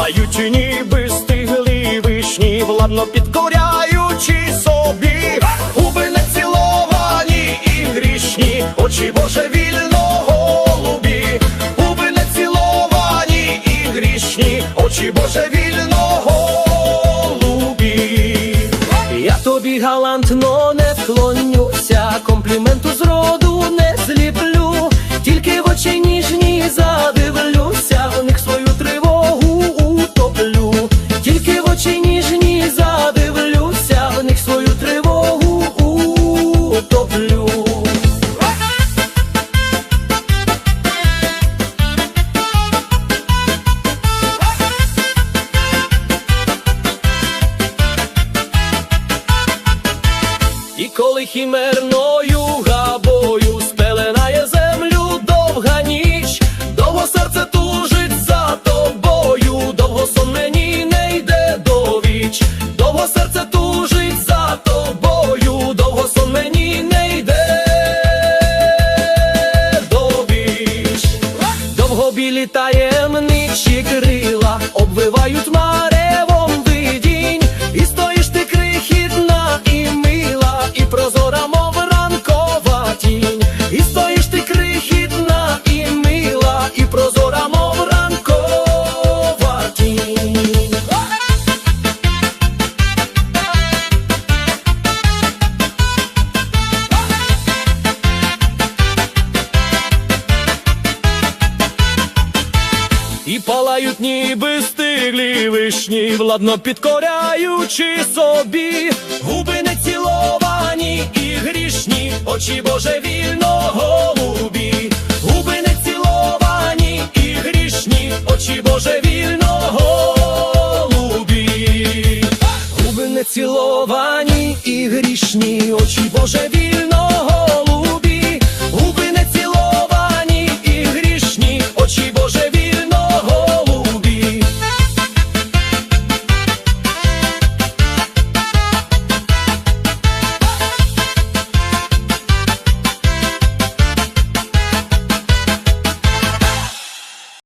палаючи, ніби стигли вишні, владно підкоряючи собі, губи неціловані і грішні, очі Боже вільно голубі, губи неціловані і грішні, очі Боже вільно голубі. Я тобі галантно не вклонюся, компліменту зроду. Коли хімерною габою. Спеленає землю довга ніч, довго серце тужить за тобою, довго сон мені не йде до віч, довго серце тужить за тобою, довго сон мені не йде до віч. Довго білі таємничі крила обвивають маревом Палають ніби стиглі вишні, владно підкоряючи собі, губи не ціловані і грішні, очі божевільно голубі, губи не ціловані і грішні, очі божевільно голубі, губи не ціловані і грішні, очі божевільно